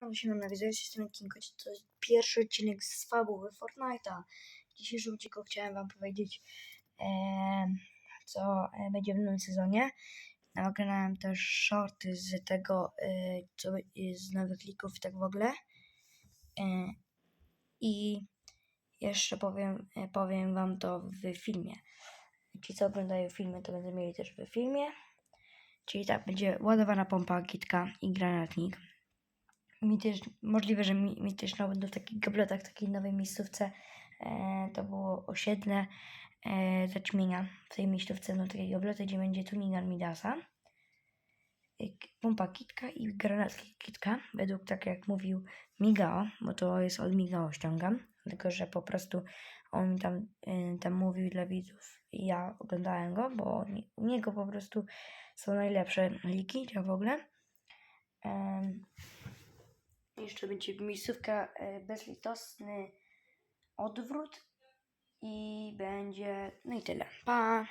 Mam się na widzę, jestem Kingo, to jest pierwszy odcinek z fabuły Fortnite'a. W dzisiejszym odcinku chciałem wam powiedzieć, em, co e, będzie w nowym sezonie. Nagrałem też shorty z tego, e, co be- z nowych lików tak w ogóle. E, I jeszcze powiem, e, powiem wam to w filmie. Ci, co oglądają filmy, to będą mieli też w filmie. Czyli tak, będzie ładowana pompa, kitka i granatnik mi też, możliwe, że mi, mi też no, będą w takich gablotach, takiej nowej miejscówce. E, to było osiedle e, zaćmienia. W tej miejscówce no takiej gabloty, gdzie będzie tuningan Midasa. E, Pompa kitka i granatki kitka. Według tak jak mówił Migao, bo to jest od Migao ściągam. Tylko, że po prostu on tam, e, tam mówił dla widzów i ja oglądałem go, bo u niego po prostu są najlepsze liki, ja w ogóle. Em, jeszcze będzie miejscówka e, bezlitosny odwrót i będzie. No i tyle. Pa!